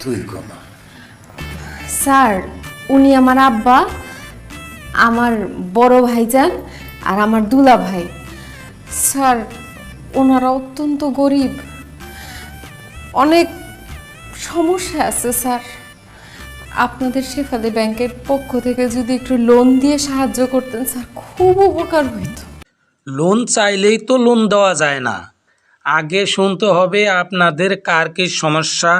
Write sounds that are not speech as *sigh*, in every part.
তুই কোনা স্যার উনি আমার আব্বা আমার বড় ভাইজান আর আমার দুলা ভাই। স্যার ওনারা অত্যন্ত গরিব। অনেক সমস্যা আছে স্যার। আপনাদের শেফালি ব্যাংকের পক্ষ থেকে যদি একটু লোন দিয়ে সাহায্য করতেন স্যার খুব উপকার হইতো। লোন চাইলেই তো লোন দেওয়া যায় না। আগে শুনতে হবে আপনাদের কার কি সমস্যা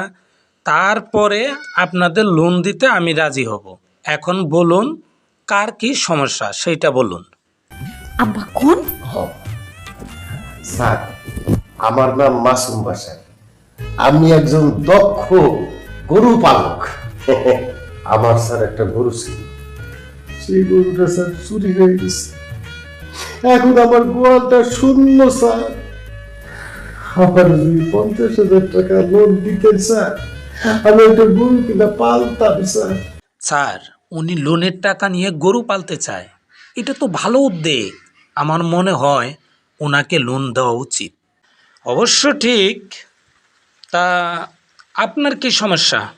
তারপরে আপনাদের লোন দিতে আমি রাজি হব। এখন বলুন কার কি সমস্যা সেইটা বলুন। আব্বা কোন? স্যার আমার নাম মাসুম বাসার আমি একজন দক্ষ গরু পালক। *laughs* আমার স্যার একটা গরু ছিল। সেই গরুটা স্যার চুরি হয়ে গেছে। এখন আমার গোয়ালটা শূন্য স্যার। আমার যদি পঞ্চাশ হাজার টাকা লোন দিতেন স্যার। আমি একটা গরু কিনা পালতাম স্যার স্যার উনি লোনের টাকা নিয়ে গরু পালতে চায়। এটা তো ভালো উদ্যোগ। আমার মনে হয় ওনাকে লোন দেওয়া উচিত। অবশ্য ঠিক। তা আপনার কি সমস্যা?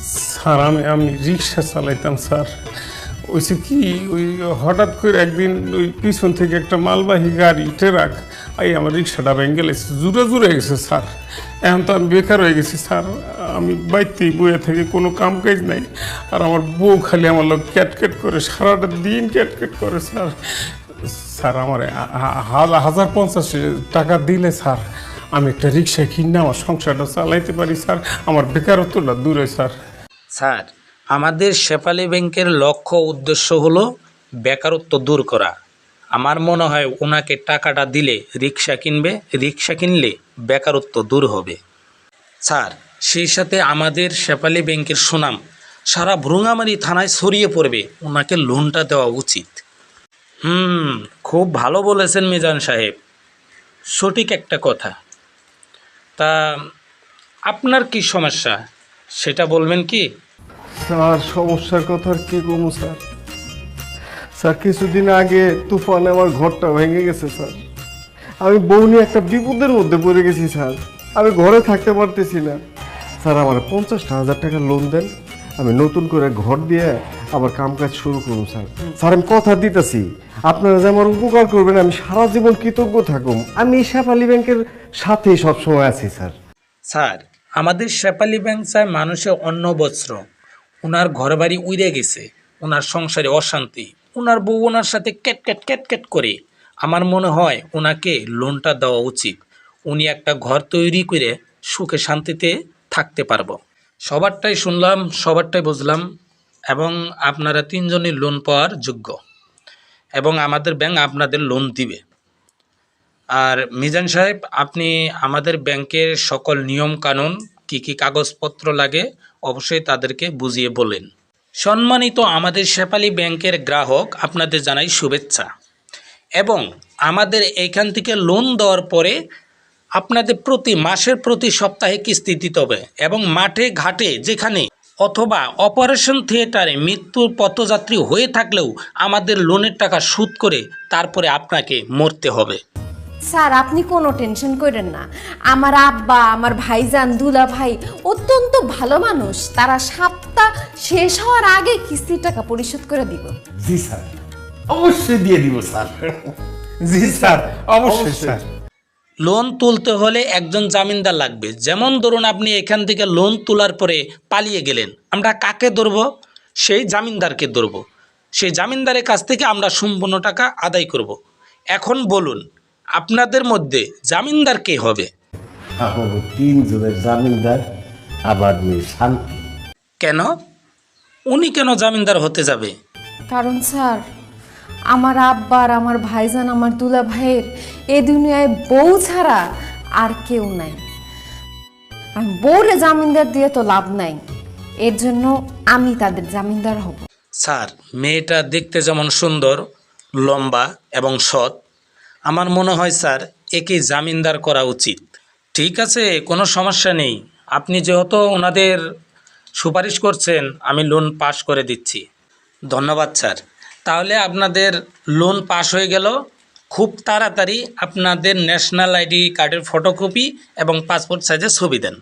স্যার আমি আমি রিক্সা চালাইতাম স্যার। ওইসে কি, ওই হঠাৎ করে একদিন ওই পিছন থেকে একটা মালবাহী গাড়ি, ট্রাক, এই আমার রিক্সাটা ভেঙে গেছে, জুড়ে জুড়ে গেছে স্যার। এখন তো আমি বেকার হয়ে গেছি স্যার, আমি বাইতেই বইয়ে থেকে কোনো কাম কাজ নাই, আর আমার বউ খালি আমার লোক ক্যাটকেট করে, সারাটা দিন ক্যাটকেট করে স্যার। স্যার, আমার হাজার পঞ্চাশ টাকা দিলে স্যার, আমি একটা রিক্সা কিনে আমার সংসারটা চালাইতে পারি স্যার, আমার বেকারত্বটা দূরে স্যার। স্যার আমাদের শেফালি ব্যাংকের লক্ষ্য উদ্দেশ্য হলো বেকারত্ব দূর করা। আমার মনে হয় ওনাকে টাকাটা দিলে রিক্সা কিনবে, রিক্সা কিনলে বেকারত্ব দূর হবে। স্যার, সেই সাথে আমাদের শেফালি ব্যাংকের সুনাম সারা ভ্রুঙামারি থানায় ছড়িয়ে পড়বে। ওনাকে লোনটা দেওয়া উচিত। হুম, খুব ভালো বলেছেন মিজান সাহেব। সঠিক একটা কথা। তা, আপনার কি সমস্যা? সেটা বলবেন কি? স্যার, সমস্যার কথা আর কি কমু, স্যার? স্যার, কিছুদিন আগে তুফানে আমার ঘরটা ভেঙে গেছে, স্যার। আমি বউ নিয়ে একটা বিপদের মধ্যে পড়ে গেছি, স্যার। আমি ঘরে থাকতে পারতেছি না। স্যার, আমার পঞ্চাশটা হাজার টাকা লোন দেন। আমি নতুন করে ঘর দিয়ে আবার কামকাজ শুরু করুন, স্যার। স্যার, আমি কথা দিতেছি। আপনারা যে আমার উপকার করবেন, আমি সারা জীবন কৃতজ্ঞ থাকুম। আমি শেফালি ব্যাংকের সাথেই সবসময় আছি, স্যার। স্যার, আমাদের শেপালি ব্যাংক চায় মানুষের অন্ন বস্ত্র ওনার ঘর বাড়ি উড়ে গেছে ওনার সংসারে অশান্তি ওনার বউ ওনার সাথে ক্যাট ক্যাট ক্যাট ক্যাট করে। আমার মনে হয় ওনাকে লোনটা দেওয়া উচিত। উনি একটা ঘর তৈরি করে সুখে শান্তিতে থাকতে পারব। সবারটাই শুনলাম, সবারটাই বুঝলাম এবং আপনারা তিনজনই লোন পাওয়ার যোগ্য এবং আমাদের ব্যাংক আপনাদের লোন দিবে। আর মিজান সাহেব, আপনি আমাদের ব্যাংকের সকল নিয়ম কানুন কী কী কাগজপত্র লাগে, অবশ্যই তাদেরকে বুঝিয়ে বলেন। সম্মানিত আমাদের শেফালি ব্যাংকের গ্রাহক, আপনাদের জানাই শুভেচ্ছা। এবং আমাদের এইখান থেকে লোন দেওয়ার পরে আপনাদের প্রতি, মাসের প্রতি সপ্তাহে কিস্তি দিতে হবে এবং মাঠে, ঘাটে যেখানে অথবা অপারেশন থিয়েটারে মৃত্যুর পথযাত্রী হয়ে থাকলেও আমাদের লোনের টাকা সুদ করে তারপরে আপনাকে মরতে হবে। স্যার আপনি কোনো টেনশন করেন না। আমার আব্বা আমার ভাইজান দুলা ভাই অত্যন্ত ভালো মানুষ। তারা সপ্তাহ শেষ হওয়ার আগে কিস্তির টাকা পরিশোধ করে দিব। জি স্যার। অবশ্যই দিয়ে দিব স্যার। জি স্যার অবশ্যই। স্যার। লোন তুলতে হলে একজন জামিনদার লাগবে। যেমন ধরুন আপনি এখান থেকে লোন তোলার পরে পালিয়ে গেলেন। আমরা কাকে ধরবো? সেই জামিনদারকে ধরবো। সেই জামিনদারের কাছ থেকে আমরা সম্পূর্ণ টাকা আদায় করব। এখন বলুন আপনাদের মধ্যে জামিনদার কে হবে? তিনজনের জামিনদার আবার মেয়ে শান্তি। কেন? উনি কেন জামিনদার হতে যাবে? কারণ স্যার আমার আব্বা আর আমার ভাইজান আমার দুলা ভাইয়ের এ দুনিয়ায় বউ ছাড়া আর কেউ নাই। আর বউরে জামিনদার দিয়ে তো লাভ নাই। এর জন্য আমি তাদের জামিনদার হব। স্যার মেয়েটা দেখতে যেমন সুন্দর লম্বা এবং সৎ আমার মনে হয়, স্যার, একে জামিনদার করা উচিত। ঠিক আছে, কোনো সমস্যা নেই। আপনি যেহেতু ওনাদের সুপারিশ করছেন, আমি লোন পাস করে দিচ্ছি। ধন্যবাদ, স্যার। তাহলে আপনাদের লোন পাস হয়ে গেল। খুব তাড়াতাড়ি আপনাদের ন্যাশনাল আইডি কার্ডের ফটোকপি এবং পাসপোর্ট সাইজের ছবি দেন।